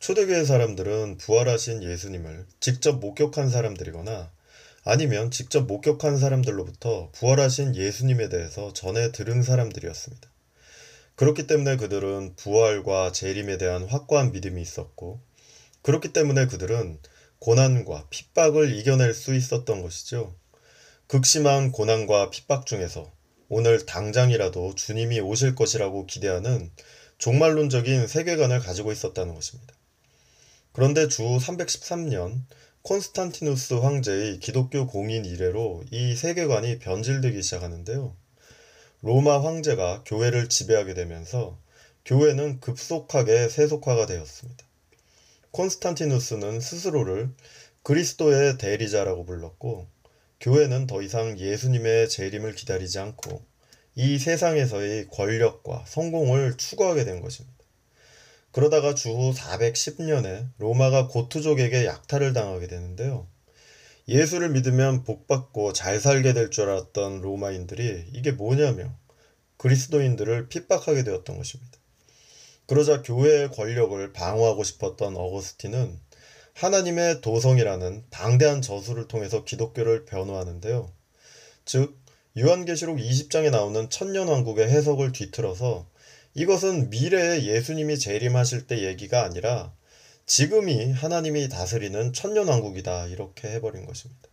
초대교회 사람들은 부활하신 예수님을 직접 목격한 사람들이거나 아니면 직접 목격한 사람들로부터 부활하신 예수님에 대해서 전해 들은 사람들이었습니다. 그렇기 때문에 그들은 부활과 재림에 대한 확고한 믿음이 있었고, 그렇기 때문에 그들은 고난과 핍박을 이겨낼 수 있었던 것이죠. 극심한 고난과 핍박 중에서 오늘 당장이라도 주님이 오실 것이라고 기대하는 종말론적인 세계관을 가지고 있었다는 것입니다. 그런데 주 313년 콘스탄티누스 황제의 기독교 공인 이래로 이 세계관이 변질되기 시작하는데요. 로마 황제가 교회를 지배하게 되면서 교회는 급속하게 세속화가 되었습니다. 콘스탄티누스는 스스로를 그리스도의 대리자라고 불렀고 교회는 더 이상 예수님의 재림을 기다리지 않고 이 세상에서의 권력과 성공을 추구하게 된 것입니다. 그러다가 주후 410년에 로마가 고투족에게 약탈을 당하게 되는데요. 예수를 믿으면 복받고 잘 살게 될 줄 알았던 로마인들이 이게 뭐냐며 그리스도인들을 핍박하게 되었던 것입니다. 그러자 교회의 권력을 방어하고 싶었던 어거스틴은 하나님의 도성이라는 방대한 저수를 통해서 기독교를 변호하는데요. 즉, 유한계시록 20장에 나오는 천년왕국의 해석을 뒤틀어서 이것은 미래에 예수님이 재림하실 때 얘기가 아니라 지금이 하나님이 다스리는 천년왕국이다 이렇게 해버린 것입니다.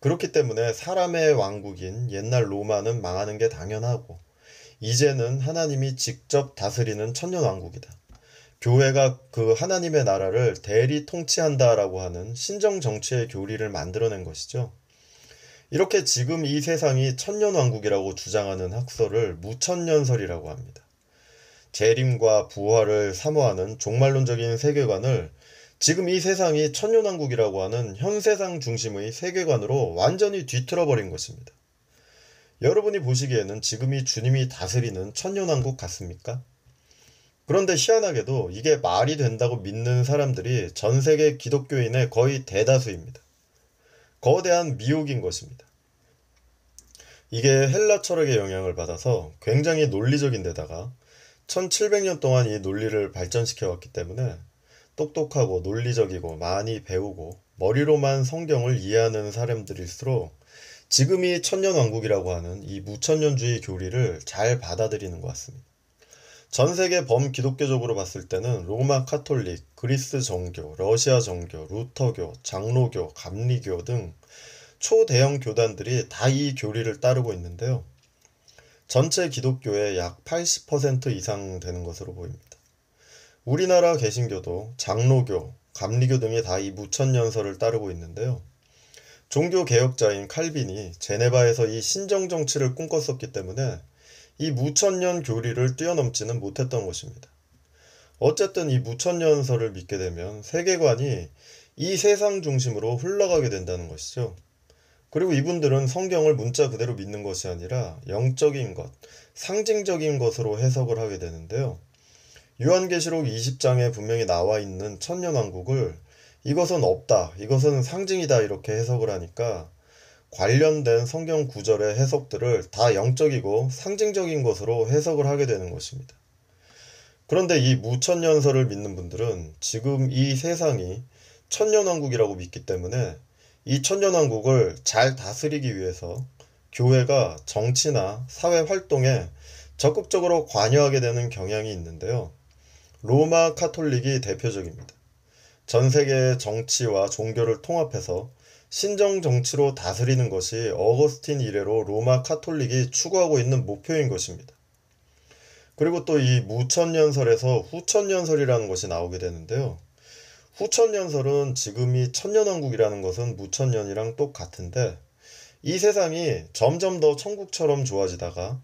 그렇기 때문에 사람의 왕국인 옛날 로마는 망하는 게 당연하고 이제는 하나님이 직접 다스리는 천년왕국이다. 교회가 그 하나님의 나라를 대리 통치한다라고 하는 신정 정치의 교리를 만들어낸 것이죠. 이렇게 지금 이 세상이 천년왕국이라고 주장하는 학설을 무천년설이라고 합니다. 재림과 부활을 사모하는 종말론적인 세계관을 지금 이 세상이 천년왕국이라고 하는 현세상 중심의 세계관으로 완전히 뒤틀어버린 것입니다. 여러분이 보시기에는 지금이 주님이 다스리는 천년왕국 같습니까? 그런데 희한하게도 이게 말이 된다고 믿는 사람들이 전 세계 기독교인의 거의 대다수입니다. 거대한 미혹인 것입니다. 이게 헬라 철학의 영향을 받아서 굉장히 논리적인 데다가 1700년 동안 이 논리를 발전시켜 왔기 때문에 똑똑하고 논리적이고 많이 배우고 머리로만 성경을 이해하는 사람들일수록 지금이 천년왕국이라고 하는 이 무천년주의 교리를 잘 받아들이는 것 같습니다. 전 세계 범기독교적으로 봤을 때는 로마 카톨릭, 그리스 정교, 러시아 정교, 루터교, 장로교, 감리교 등 초대형 교단들이 다 이 교리를 따르고 있는데요. 전체 기독교의 약 80% 이상 되는 것으로 보입니다. 우리나라 개신교도 장로교, 감리교 등이 다 이 무천년설을 따르고 있는데요. 종교 개혁자인 칼빈이 제네바에서 이 신정 정치를 꿈꿨었기 때문에 이 무천년 교리를 뛰어넘지는 못했던 것입니다. 어쨌든 이 무천년설을 믿게 되면 세계관이 이 세상 중심으로 흘러가게 된다는 것이죠. 그리고 이분들은 성경을 문자 그대로 믿는 것이 아니라 영적인 것, 상징적인 것으로 해석을 하게 되는데요. 요한계시록 20장에 분명히 나와 있는 천년왕국을 이것은 없다, 이것은 상징이다 이렇게 해석을 하니까 관련된 성경 구절의 해석들을 다 영적이고 상징적인 것으로 해석을 하게 되는 것입니다. 그런데 이 무천년설을 믿는 분들은 지금 이 세상이 천년왕국이라고 믿기 때문에 이 천년왕국을 잘 다스리기 위해서 교회가 정치나 사회 활동에 적극적으로 관여하게 되는 경향이 있는데요. 로마 카톨릭이 대표적입니다. 전 세계의 정치와 종교를 통합해서 신정 정치로 다스리는 것이 어거스틴 이래로 로마 카톨릭이 추구하고 있는 목표인 것입니다. 그리고 또 이 무천년설에서 후천년설이라는 것이 나오게 되는데요. 후천년설은 지금이 천년왕국이라는 것은 무천년이랑 똑같은데 이 세상이 점점 더 천국처럼 좋아지다가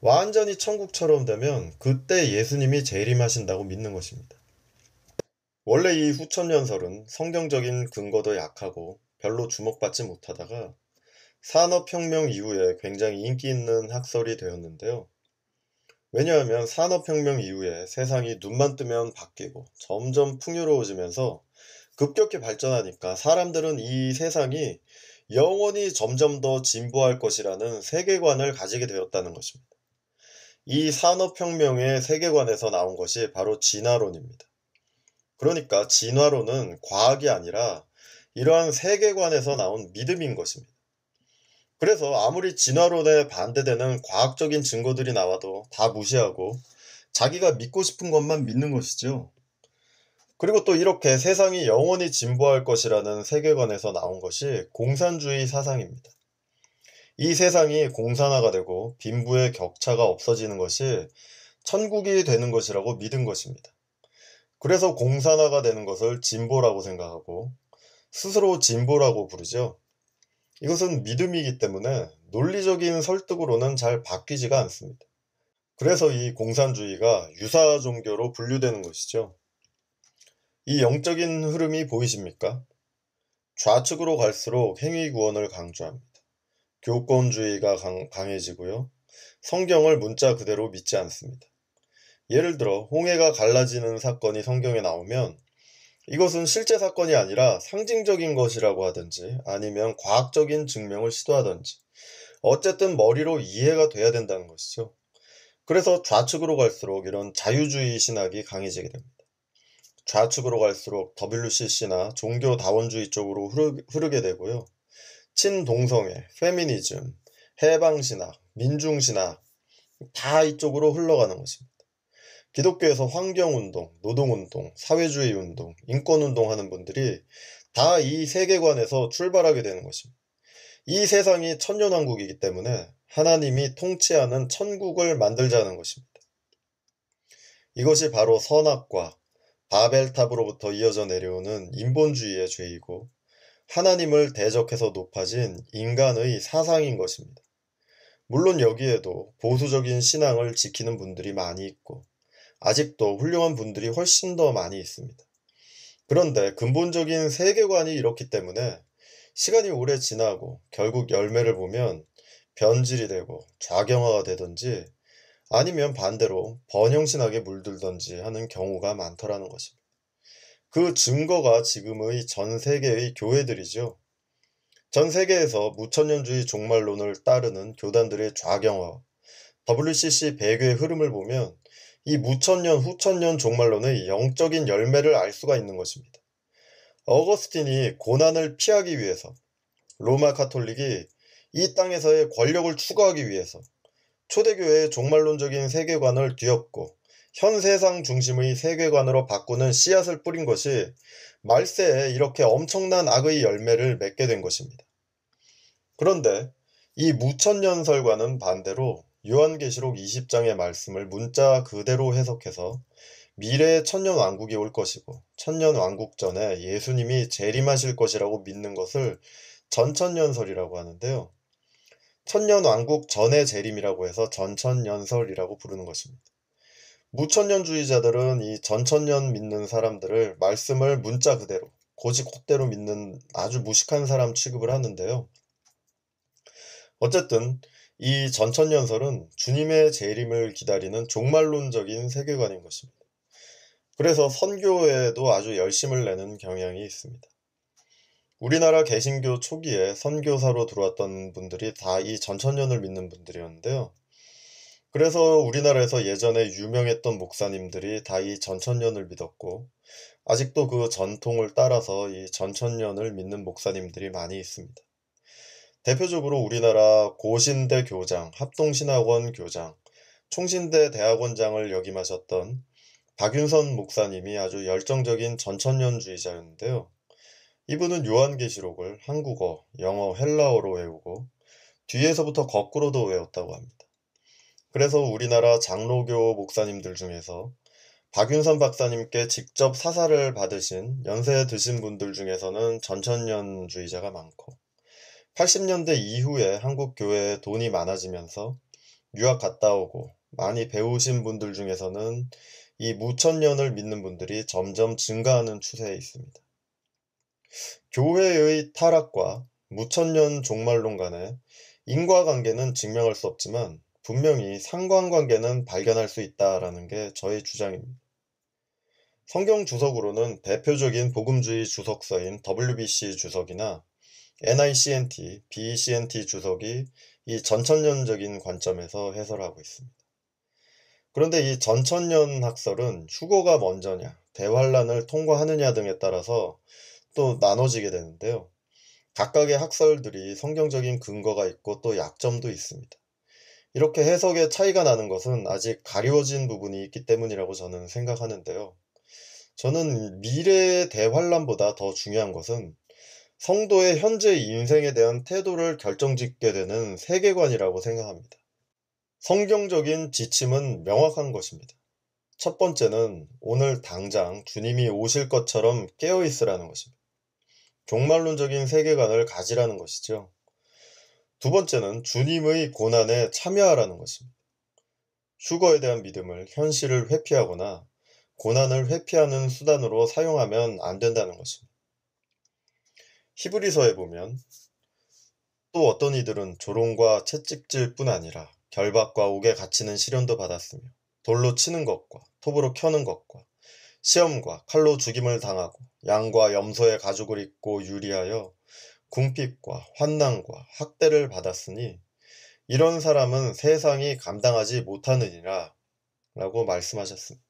완전히 천국처럼 되면 그때 예수님이 재림하신다고 믿는 것입니다. 원래 이 후천년설은 성경적인 근거도 약하고 별로 주목받지 못하다가 산업혁명 이후에 굉장히 인기 있는 학설이 되었는데요. 왜냐하면 산업혁명 이후에 세상이 눈만 뜨면 바뀌고 점점 풍요로워지면서 급격히 발전하니까 사람들은 이 세상이 영원히 점점 더 진보할 것이라는 세계관을 가지게 되었다는 것입니다. 이 산업혁명의 세계관에서 나온 것이 바로 진화론입니다. 그러니까 진화론은 과학이 아니라 이러한 세계관에서 나온 믿음인 것입니다. 그래서 아무리 진화론에 반대되는 과학적인 증거들이 나와도 다 무시하고 자기가 믿고 싶은 것만 믿는 것이죠. 그리고 또 이렇게 세상이 영원히 진보할 것이라는 세계관에서 나온 것이 공산주의 사상입니다. 이 세상이 공산화가 되고 빈부의 격차가 없어지는 것이 천국이 되는 것이라고 믿은 것입니다. 그래서 공산화가 되는 것을 진보라고 생각하고 스스로 진보라고 부르죠. 이것은 믿음이기 때문에 논리적인 설득으로는 잘 바뀌지가 않습니다. 그래서 이 공산주의가 유사 종교로 분류되는 것이죠. 이 영적인 흐름이 보이십니까? 좌측으로 갈수록 행위 구원을 강조합니다. 교권주의가 강, 강해지고요. 성경을 문자 그대로 믿지 않습니다. 예를 들어 홍해가 갈라지는 사건이 성경에 나오면 이것은 실제 사건이 아니라 상징적인 것이라고 하든지 아니면 과학적인 증명을 시도하든지 어쨌든 머리로 이해가 돼야 된다는 것이죠. 그래서 좌측으로 갈수록 이런 자유주의 신학이 강해지게 됩니다. 좌측으로 갈수록 WCC나 종교 다원주의 쪽으로 흐르게 되고요. 친동성애, 페미니즘, 해방신학, 민중신학 다 이쪽으로 흘러가는 것입니다. 기독교에서 환경운동, 노동운동, 사회주의 운동, 인권운동 하는 분들이 다 이 세계관에서 출발하게 되는 것입니다. 이 세상이 천년왕국이기 때문에 하나님이 통치하는 천국을 만들자는 것입니다. 이것이 바로 선악과 바벨탑으로부터 이어져 내려오는 인본주의의 죄이고 하나님을 대적해서 높아진 인간의 사상인 것입니다. 물론 여기에도 보수적인 신앙을 지키는 분들이 많이 있고 아직도 훌륭한 분들이 훨씬 더 많이 있습니다. 그런데 근본적인 세계관이 이렇기 때문에 시간이 오래 지나고 결국 열매를 보면 변질이 되고 좌경화가 되든지 아니면 반대로 번영신학에 물들던지 하는 경우가 많더라는 것입니다. 그 증거가 지금의 전 세계의 교회들이죠. 전 세계에서 무천년주의 종말론을 따르는 교단들의 좌경화, WCC 배교의 흐름을 보면 이 무천년, 후천년 종말론의 영적인 열매를 알 수가 있는 것입니다. 어거스틴이 고난을 피하기 위해서 로마 카톨릭이 이 땅에서의 권력을 추구하기 위해서 초대교회의 종말론적인 세계관을 뒤엎고 현 세상 중심의 세계관으로 바꾸는 씨앗을 뿌린 것이 말세에 이렇게 엄청난 악의 열매를 맺게 된 것입니다. 그런데 이 무천년설과는 반대로 요한계시록 20장의 말씀을 문자 그대로 해석해서 미래의 천년 왕국이 올 것이고 천년 왕국 전에 예수님이 재림하실 것이라고 믿는 것을 전천년설이라고 하는데요. 천년 왕국 전의 재림이라고 해서 전천년설이라고 부르는 것입니다. 무천년주의자들은 이 전천년 믿는 사람들을 말씀을 문자 그대로 고지 곧대로 믿는 아주 무식한 사람 취급을 하는데요. 어쨌든 이 전천년설은 주님의 재림을 기다리는 종말론적인 세계관인 것입니다. 그래서 선교에도 아주 열심을 내는 경향이 있습니다. 우리나라 개신교 초기에 선교사로 들어왔던 분들이 다 이 전천년을 믿는 분들이었는데요. 그래서 우리나라에서 예전에 유명했던 목사님들이 다 이 전천년을 믿었고, 아직도 그 전통을 따라서 이 전천년을 믿는 목사님들이 많이 있습니다. 대표적으로 우리나라 고신대 교장, 합동신학원 교장, 총신대 대학원장을 역임하셨던 박윤선 목사님이 아주 열정적인 전천년주의자였는데요. 이분은 요한계시록을 한국어, 영어, 헬라어로 외우고 뒤에서부터 거꾸로도 외웠다고 합니다. 그래서 우리나라 장로교 목사님들 중에서 박윤선 박사님께 직접 사사를 받으신 연세 드신 분들 중에서는 전천년주의자가 많고 80년대 이후에 한국 교회에 돈이 많아지면서 유학 갔다 오고 많이 배우신 분들 중에서는 이 무천년을 믿는 분들이 점점 증가하는 추세에 있습니다. 교회의 타락과 무천년 종말론 간의 인과관계는 증명할 수 없지만 분명히 상관관계는 발견할 수 있다라는 게 저의 주장입니다. 성경 주석으로는 대표적인 복음주의 주석서인 WBC 주석이나 NICNT, BCNT 주석이 이 전천년적인 관점에서 해설하고 있습니다. 그런데 이 전천년 학설은 휴거가 먼저냐, 대환란을 통과하느냐 등에 따라서 또 나눠지게 되는데요. 각각의 학설들이 성경적인 근거가 있고 또 약점도 있습니다. 이렇게 해석의 차이가 나는 것은 아직 가리워진 부분이 있기 때문이라고 저는 생각하는데요. 저는 미래의 대환란보다 더 중요한 것은 성도의 현재 인생에 대한 태도를 결정짓게 되는 세계관이라고 생각합니다. 성경적인 지침은 명확한 것입니다. 첫 번째는 오늘 당장 주님이 오실 것처럼 깨어 있으라는 것입니다. 종말론적인 세계관을 가지라는 것이죠. 두 번째는 주님의 고난에 참여하라는 것입니다. 휴거에 대한 믿음을 현실을 회피하거나 고난을 회피하는 수단으로 사용하면 안 된다는 것입니다. 히브리서에 보면 또 어떤 이들은 조롱과 채찍질 뿐 아니라 결박과 옥에 갇히는 시련도 받았으며 돌로 치는 것과 톱으로 켜는 것과 시험과 칼로 죽임을 당하고 양과 염소의 가죽을 입고 유리하여 궁핍과 환난과 학대를 받았으니 이런 사람은 세상이 감당하지 못하느니라 라고 말씀하셨습니다.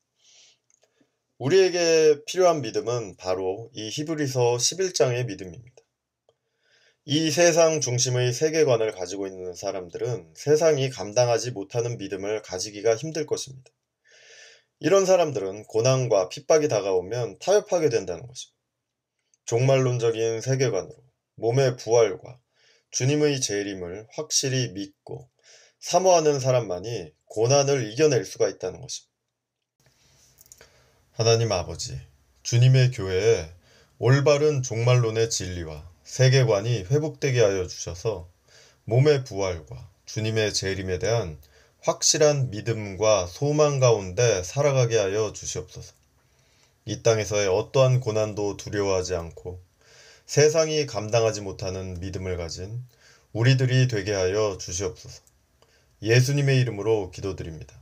우리에게 필요한 믿음은 바로 이 히브리서 11장의 믿음입니다. 이 세상 중심의 세계관을 가지고 있는 사람들은 세상이 감당하지 못하는 믿음을 가지기가 힘들 것입니다. 이런 사람들은 고난과 핍박이 다가오면 타협하게 된다는 것입니다. 종말론적인 세계관으로 몸의 부활과 주님의 재림을 확실히 믿고 사모하는 사람만이 고난을 이겨낼 수가 있다는 것입니다. 하나님 아버지, 주님의 교회에 올바른 종말론의 진리와 세계관이 회복되게 하여 주셔서 몸의 부활과 주님의 재림에 대한 확실한 믿음과 소망 가운데 살아가게 하여 주시옵소서. 이 땅에서의 어떠한 고난도 두려워하지 않고 세상이 감당하지 못하는 믿음을 가진 우리들이 되게 하여 주시옵소서. 예수님의 이름으로 기도드립니다.